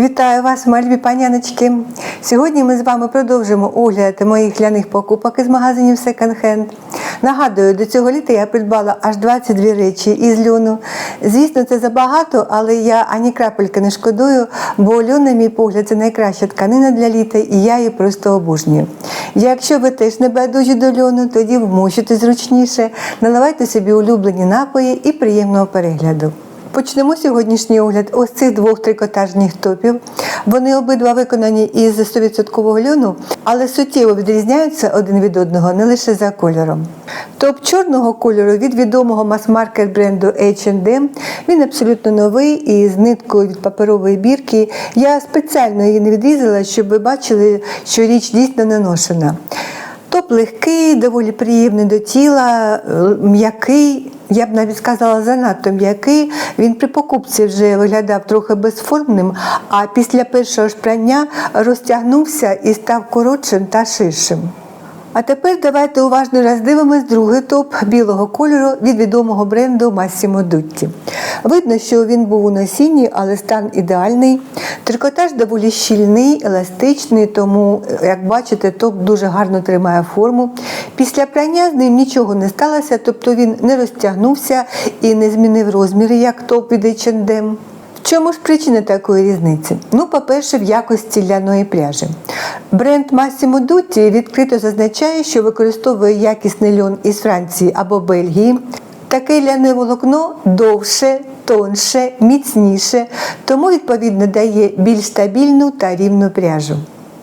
Вітаю вас, мальві паняночки. Сьогодні ми з вами продовжимо огляд моїх ляних покупок із магазинів Second Hand. Нагадую, до цього літа я придбала аж 22 речі із льону. Звісно, це забагато, але я ані крапельки не шкодую, бо льон, на мій погляд, це найкраща тканина для літа, і я її просто обожнюю. Якщо ви теж не байдужі до льону, тоді вмощуйте зручніше, наливайте собі улюблені напої і приємного перегляду. Почнемо сьогоднішній огляд ось цих двох трикотажних топів. Вони обидва виконані із 100% льону, але суттєво відрізняються один від одного не лише за кольором. Топ чорного кольору від відомого мас-маркет бренду H&M. Він абсолютно новий і з ниткою від паперової бірки. Я спеціально її не відрізала, щоб ви бачили, що річ дійсно не ношена. Топ легкий, доволі приємний до тіла, е, м'який. Я б навіть сказала, занадто м'який. Він при покупці вже виглядав трохи безформним, а після першого ж прання розтягнувся і став коротшим та ширшим. А тепер давайте уважно роздивимось другий топ білого кольору від відомого бренду Massimo Dutti. Видно, що він був у носінні, але стан ідеальний. Трикотаж доволі щільний, еластичний, тому, як бачите, топ дуже гарно тримає форму. Після прання з ним нічого не сталося, тобто він не розтягнувся і не змінив розміри, як топ від H&M. Чому ж причина такої різниці? Ну, по-перше, в якості ляної пряжі. Бренд Massimo Dutti відкрито зазначає, що використовує якісний льон із Франції або Бельгії. Таке ляне волокно довше, тонше, міцніше, тому відповідно дає більш стабільну та рівну пряжу.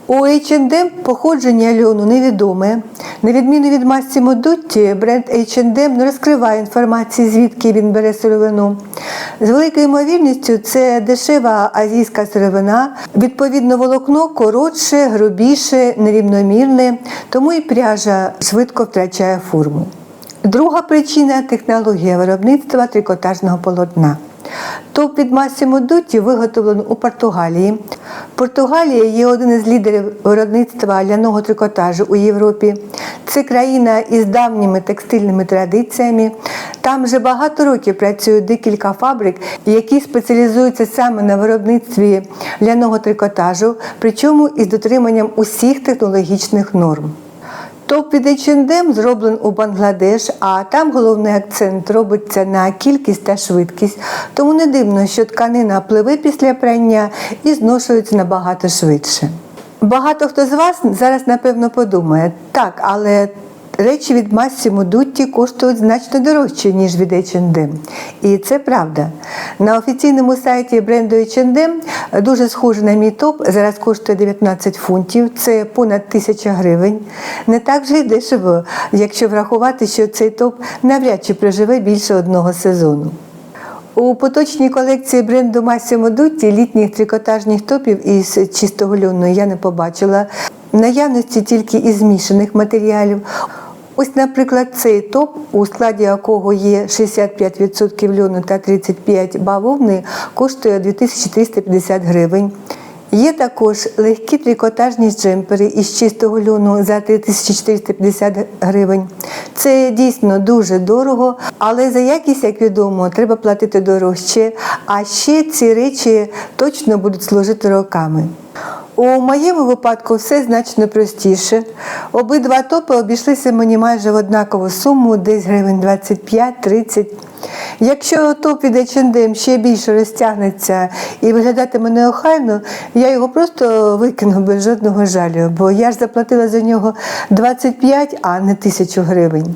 У H&M походження льону невідоме. На відміну від Massimo Dutti, бренд H&M не розкриває інформації, звідки він бере сировину. З великою ймовірністю це дешева азійська сировина, відповідно, волокно коротше, грубіше, нерівномірне, тому і пряжа швидко втрачає форму. Друга причина технологія виробництва трикотажного полотна. Топ від Massimo Dutti виготовлено у Португалії. Португалія є один із лідерів виробництва ляного трикотажу у Європі. Це країна із давніми текстильними традиціями. Там вже багато років працюють декілька фабрик, які спеціалізуються саме на виробництві ляного трикотажу, причому із дотриманням усіх технологічних норм. Топ від H&M зроблен у Бангладеш, а там головний акцент робиться на кількість та швидкість. Тому не дивно, що тканина пливе після прання і зношується набагато швидше. Багато хто з вас зараз напевно подумає, так, але речі від Massimo Dutti коштують значно дорожче, ніж від H&M. І це правда. На офіційному сайті бренду H&M дуже схожий на мій топ, зараз коштує 19 фунтів, це понад 1000 гривень. Не так вже й дешево, якщо врахувати, що цей топ навряд чи проживе більше одного сезону. У поточній колекції бренду Massimo Dutti літніх трикотажних топів із чистого льону я не побачила. Наявності тільки із змішаних матеріалів. Ось, наприклад, цей топ, у складі якого є 65% льону та 35 бавовни, коштує 2350 гривень. Є також легкі трикотажні джемпери із чистого льону за 3450 гривень. Це дійсно дуже дорого, але за якість, як відомо, треба платити дорожче. А ще ці речі точно будуть служити роками. У моєму випадку все значно простіше. Обидва топи обійшлися мені майже в однакову суму, десь гривень 25-30. Якщо топ від H&M ще більше розтягнеться і виглядатиме неохайно, я його просто викину без жодного жалю, бо я ж заплатила за нього 25, а не 1000 гривень.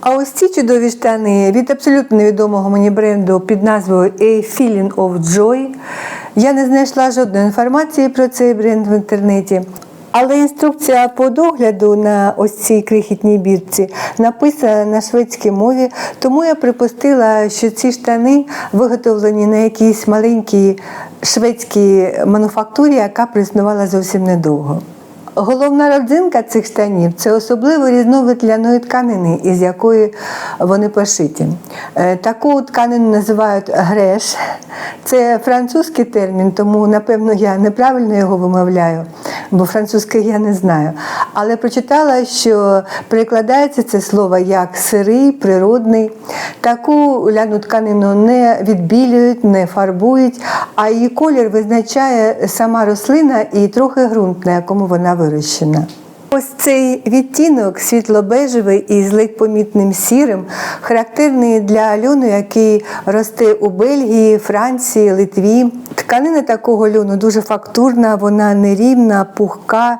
А ось ці чудові штани від абсолютно невідомого мені бренду під назвою A Feeling of Joy. Я не знайшла жодної інформації про цей бренд в інтернеті. Але інструкція по догляду на ось цій крихітній бірці написана на шведській мові, тому я припустила, що ці штани виготовлені на якійсь маленькій шведській мануфактурі, яка приснувала зовсім недовго. Головна родзинка цих штанів це особливо різновид ляної тканини, із якої вони пошиті. Е, Таку тканину називають греш. Це французький термін, тому напевно я неправильно його вимовляю. Бо французької я не знаю. Але прочитала, що перекладається це слово як сирий, природний. Таку ляну тканину не відбілюють, не фарбують, а її колір визначає сама рослина і трохи ґрунт, на якому вона вирощена. Ось цей відтінок світло-бежевий із ледь помітним сірим, характерний для льону, який росте у Бельгії, Франції, Литві. Тканина такого льону дуже фактурна, вона нерівна, пухка.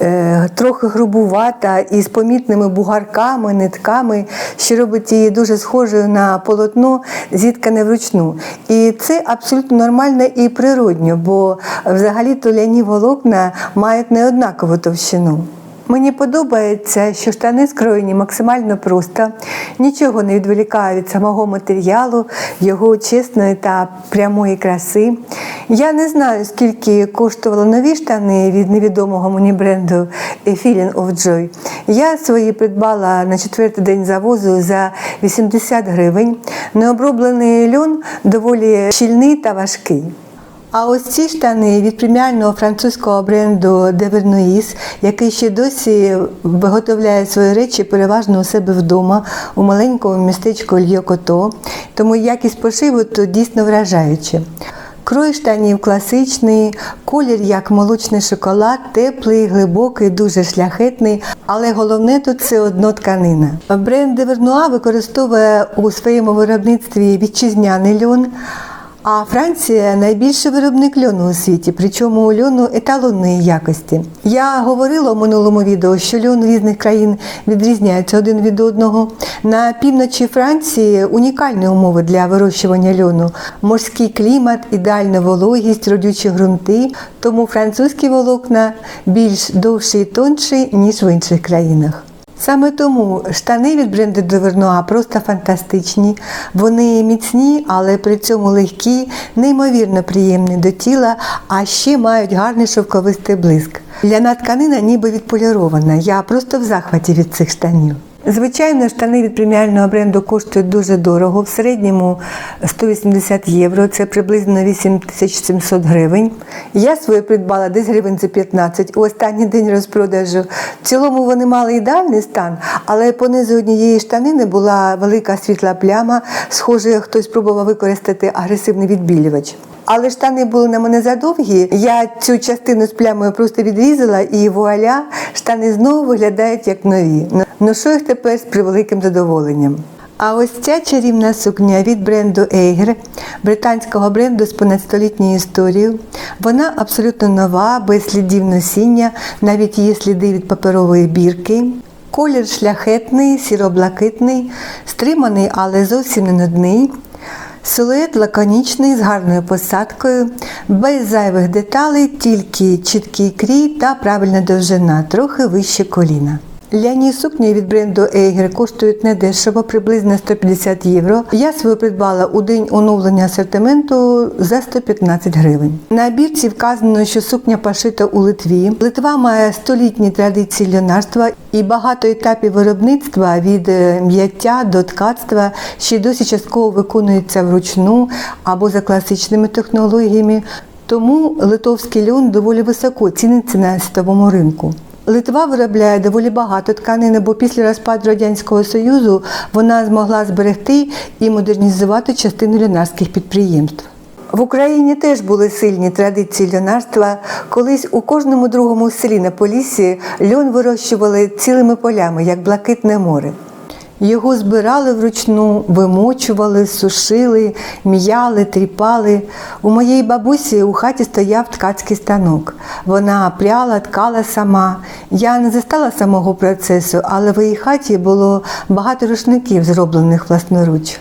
Е, Трохи грубувата і з помітними бугарками, нитками, що робить її дуже схожою на полотно, зіткане вручну. І це абсолютно нормально і природньо, бо взагалі толяні волокна мають неоднакову товщину. Мені подобається, що штани скроєні максимально просто, нічого не відволікає від самого матеріалу, його чесної та прямої краси. Я не знаю, скільки коштували нові штани від невідомого мені бренду Feeling of Joy. Я свої придбала на четвертий день завозу за 80 гривень. Необроблений льон доволі щільний та важкий. А ось ці штани від преміального французького бренду Devernois, який ще досі виготовляє свої речі переважно у себе вдома у маленькому містечку Льйокото, тому якість пошиву тут дійсно вражаюча. Крой штанів класичний, колір як молочний шоколад, теплий, глибокий, дуже шляхетний, але головне тут все одно тканина. Бренд Девернуа використовує у своєму виробництві вітчизняний льон. А Франція найбільший виробник льону у світі, причому льону еталонної якості. Я говорила у минулому відео, що льон різних країн відрізняється один від одного. На півночі Франції унікальні умови для вирощування льону: морський клімат, ідеальна вологість, родючі ґрунти. Тому французькі волокна більш довші і тонші, ніж в інших країнах. Саме тому штани від бренду Довернуа просто фантастичні. Вони міцні, але при цьому легкі, неймовірно приємні до тіла, а ще мають гарний шовковистий блиск. Ляна тканина ніби відполірована. Я просто в захваті від цих штанів. Звичайно, штани від преміального бренду коштують дуже дорого. В середньому 180 євро, це приблизно 8700 гривень. Я свою придбала десь гривень за 15 у останній день розпродажу. В цілому вони мали ідеальний стан, але понизу однієї штанини була велика світла пляма, схоже, хтось спробував використати агресивний відбілювач. Але штани були на мене задовгі. Я цю частину з плямою просто відрізала, і вуаля, штани знову виглядають як нові. Ношу їх тепер з превеликим задоволенням. А ось ця чарівна сукня від бренду Eiger, британського бренду з понадстолітньою історією. Вона абсолютно нова, без слідів носіння, навіть є сліди від паперової бірки. Колір шляхетний, сіроблакитний, стриманий, але зовсім не нудний. Силует лаконічний з гарною посадкою, без зайвих деталей, тільки чіткий крій та правильна довжина, трохи вище коліна. Ляні сукні від бренду Eiger коштують недешево, приблизно 150 євро. Я свою придбала у день оновлення асортименту за 115 гривень. На бірці вказано, що сукня пошита у Литві. Литва має столітні традиції льонарства і багато етапів виробництва від е, м'яття до ткацтва ще досі частково виконується вручну або за класичними технологіями. Тому литовський льон доволі високо ціниться на світовому ринку. Литва виробляє доволі багато тканини, бо після розпаду Радянського Союзу вона змогла зберегти і модернізувати частину льонарських підприємств. В Україні теж були сильні традиції льонарства. Колись у кожному другому селі на Поліссі льон вирощували цілими полями, як блакитне море. Його збирали вручну, вимочували, сушили, м'яли, тріпали. У моєї бабусі у хаті стояв ткацький станок. Вона пряла, ткала сама. Я не застала самого процесу, але в її хаті було багато рушників, зроблених власноруч.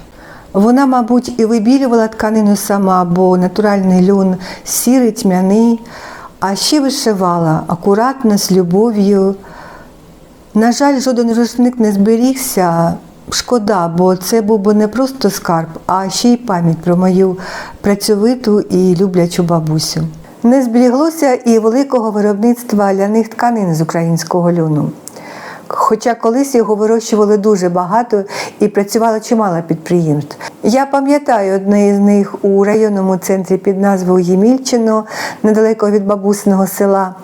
Вона, мабуть, і вибілювала тканину сама, бо натуральний льон сірий, тьмяний, а ще вишивала акуратно, з любов'ю. На жаль, жоден рушник не зберігся. Шкода, бо це був би не просто скарб, а ще й пам'ять про мою працьовиту і люблячу бабусю. Не зберіглося і великого виробництва ляних тканин з українського льону. Хоча колись його вирощували дуже багато і працювало чимало підприємств. Я пам'ятаю одне із них у районному центрі під назвою Ємільчино, недалеко від бабусиного села.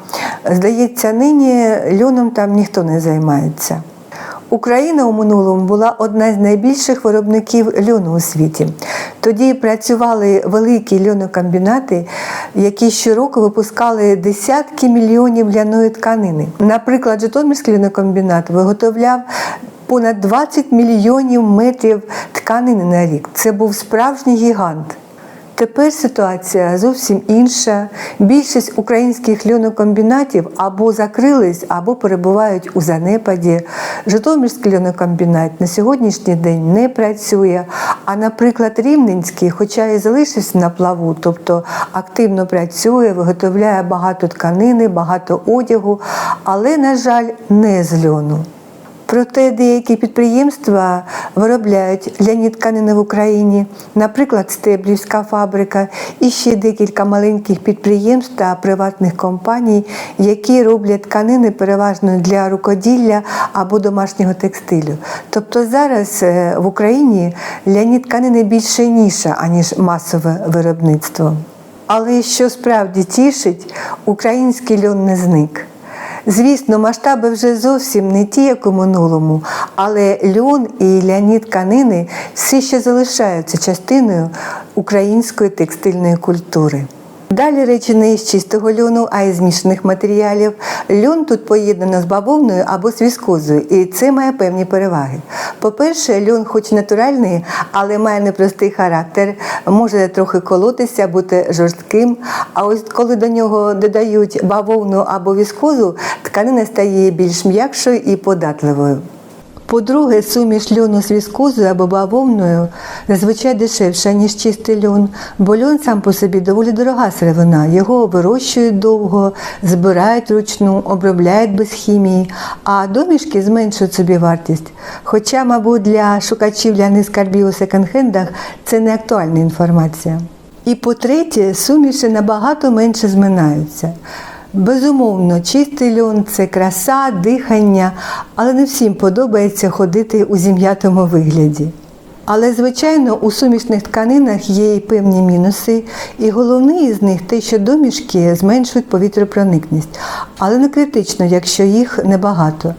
Здається, нині льоном там ніхто не займається. Україна у минулому була одна з найбільших виробників льону у світі. Тоді працювали великі льонокомбінати, які щороку випускали десятки мільйонів ляної тканини. Наприклад, Житомирський льонокомбінат виготовляв понад 20 мільйонів метрів тканини на рік. Це був справжній гігант. Тепер ситуація зовсім інша. Більшість українських льонокомбінатів або закрились, або перебувають у занепаді. Житомирський льонокомбінат на сьогоднішній день не працює. А, наприклад, Рівненський, хоча і залишився на плаву, тобто активно працює, виготовляє багато тканини, багато одягу, але, на жаль, не з льону. Проте деякі підприємства виробляють ляні тканини в Україні, наприклад, Стеблівська фабрика і ще декілька маленьких підприємств та приватних компаній, які роблять тканини переважно для рукоділля або домашнього текстилю. Тобто зараз е, в Україні ляні тканини більше ніша, аніж масове виробництво. Але що справді тішить, український льон не зник. Звісно, масштаби вже зовсім не ті, як у минулому, але льон і ляні тканини все ще залишаються частиною української текстильної культури. Далі речі не із чистого льону, а із змішаних матеріалів. Льон тут поєднано з бавовною або з віскозою, і це має певні переваги. По-перше, льон, хоч натуральний, але має непростий характер, може трохи колотися, бути жорстким. А ось коли до нього додають бавовну або віскозу, тканина стає більш м'якшою і податливою. По-друге, суміш льону з віскозою або бавовною зазвичай дешевша, ніж чистий льон, бо льон сам по собі доволі дорога сировина. Його вирощують довго, збирають вручну, обробляють без хімії, а домішки зменшують собі вартість. Хоча, мабуть, для шукачів ляних скарбів у секонд-хендах це не актуальна інформація. І по-третє, суміші набагато менше зминаються. Безумовно, чистий льон це краса, дихання, але не всім подобається ходити у зім'ятому вигляді. Але, звичайно, у сумішних тканинах є і певні мінуси, і головний із них те, що домішки зменшують повітропроникність, але не критично, якщо їх небагато.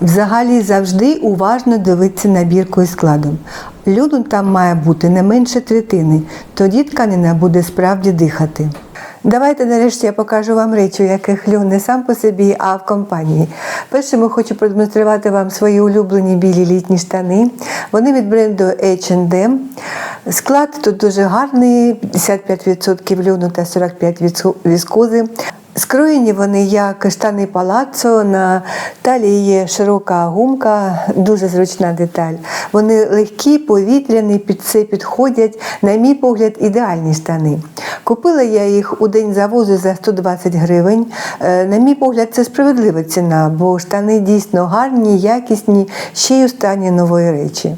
Взагалі завжди уважно дивитися на із складом. Льону там має бути не менше третини, тоді тканина буде справді дихати. Давайте нарешті я покажу вам речі, яких лю не сам по собі, а в компанії. Першому хочу продемонструвати вам свої улюблені білі літні штани. Вони від бренду H&M. Склад тут дуже гарний, 55% льону та 45% віскози. Скроєні вони як штани палацо, на талії є широка гумка, дуже зручна деталь. Вони легкі, повітряні, під це підходять, на мій погляд, ідеальні штани. Купила я їх у день завозу за 120 гривень. Е, На мій погляд, це справедлива ціна, бо штани дійсно гарні, якісні, ще й у стані нової речі.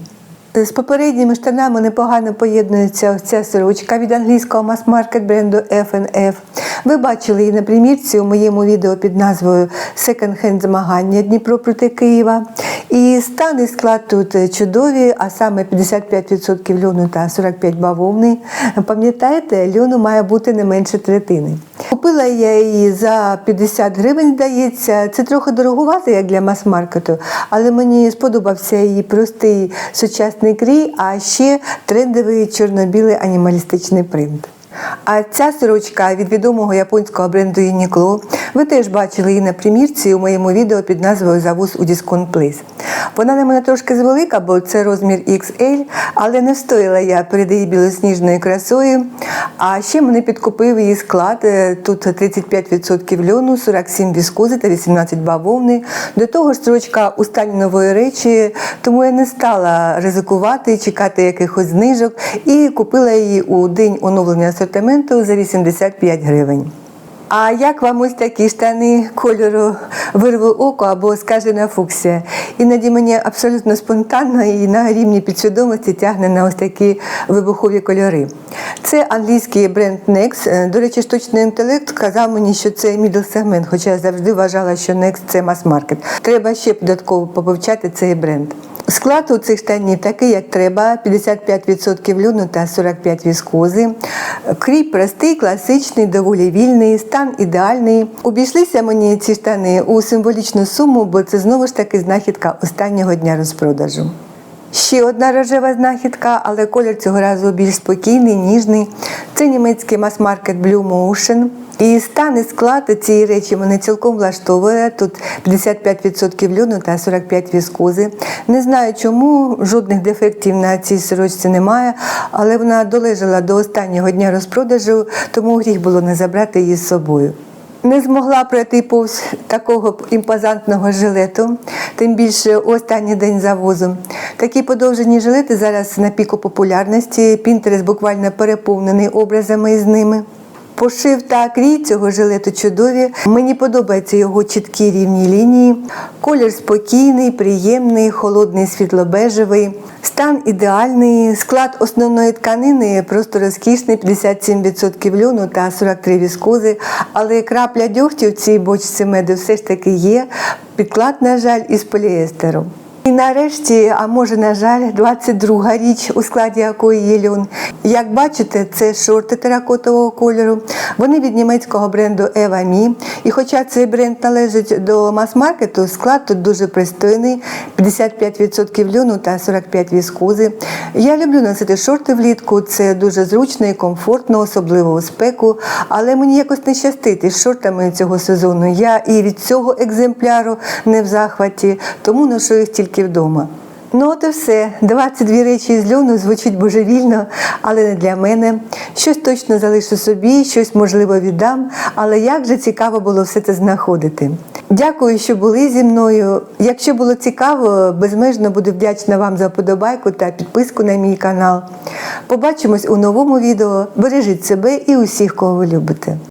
З попередніми штанами непогано поєднується ця сорочка від англійського мас-маркет бренду F&F. Ви бачили її на примірці у моєму відео під назвою Second Hand змагання Дніпро проти Києва. І стан і склад тут чудові, а саме 55% льону та 45 бавовни. Пам'ятаєте, льону має бути не менше третини. Купила я її за 50 гривень, здається. Це трохи дороговато, як для мас-маркету, але мені сподобався її простий сучасний крій, а ще трендовий чорно-білий анімалістичний принт. А ця сорочка від відомого японського бренду Uniqlo. Ви теж бачили її на примірці у моєму відео під назвою Завоз у Discount Place. Вона на мене трошки звелика, бо це розмір XL, але не встояла я перед її білосніжною красою. А ще мене підкупив її склад. Е, Тут 35% льону, 47 віскози та 18 бавовни. До того ж, сорочка у стані нової речі, тому я не стала ризикувати, чекати якихось знижок і купила її у день оновлення асортименту за 85 гривень. А як вам ось такі штани кольору вирву око або скажена фуксія? Іноді мені абсолютно спонтанно і на рівні підсвідомості тягне на ось такі вибухові кольори. Це англійський бренд Next. Е, До речі, штучний інтелект сказав мені, що це middle сегмент, хоча я завжди вважала, що Next – це мас-маркет. Треба ще додатково повивчати цей бренд. Склад у цих штанів такий, як треба: 55% льону та 45 віскози. Крій простий, класичний, доволі вільний, стан ідеальний. Обійшлися мені ці штани у символічну суму, бо це знову ж таки знахідка останнього дня розпродажу. Ще одна рожева знахідка, але колір цього разу більш спокійний, ніжний. Це німецький мас-маркет Blue Motion. І стан і склад цієї речі мене цілком влаштовує. Тут 55% льону та 45 віскози. Не знаю чому, жодних дефектів на цій сорочці немає, але вона долежала до останнього дня розпродажу, тому гріх було не забрати її з собою. Не змогла пройти повз такого імпозантного жилету, тим більше останній день завозу. Такі подовжені жилети зараз на піку популярності. Пінтерес буквально переповнений образами з ними. Пошив та крій цього жилету чудові. Мені подобаються його чіткі рівні лінії. Колір спокійний, приємний, холодний, світлобежевий. Стан ідеальний, склад основної тканини просто розкішний, 57% льону та 43 віскози. Але крапля дьогтю в цій бочці меду все ж таки є. Підклад, на жаль, із поліестеру. І нарешті, а може, на жаль, 22 річ, у складі якої є льон. Як бачите, це шорти теракотового кольору. Вони від німецького бренду Eva Me. І хоча цей бренд належить до мас-маркету, склад тут дуже пристойний: 55% льону та 45 віскози. Я люблю носити шорти влітку, це дуже зручно і комфортно, особливо у спеку. Але мені якось не щастить із шортами цього сезону. Я і від цього екземпляру не в захваті, тому ношу їх тільки вдома. Ну, от і все. 22 речі з льону звучить божевільно, але не для мене. Щось точно залишу собі, щось можливо віддам, але як же цікаво було все це знаходити. Дякую, що були зі мною. Якщо було цікаво, безмежно буду вдячна вам за подобайку та підписку на мій канал. Побачимось у новому відео. Бережіть себе і усіх, кого ви любите.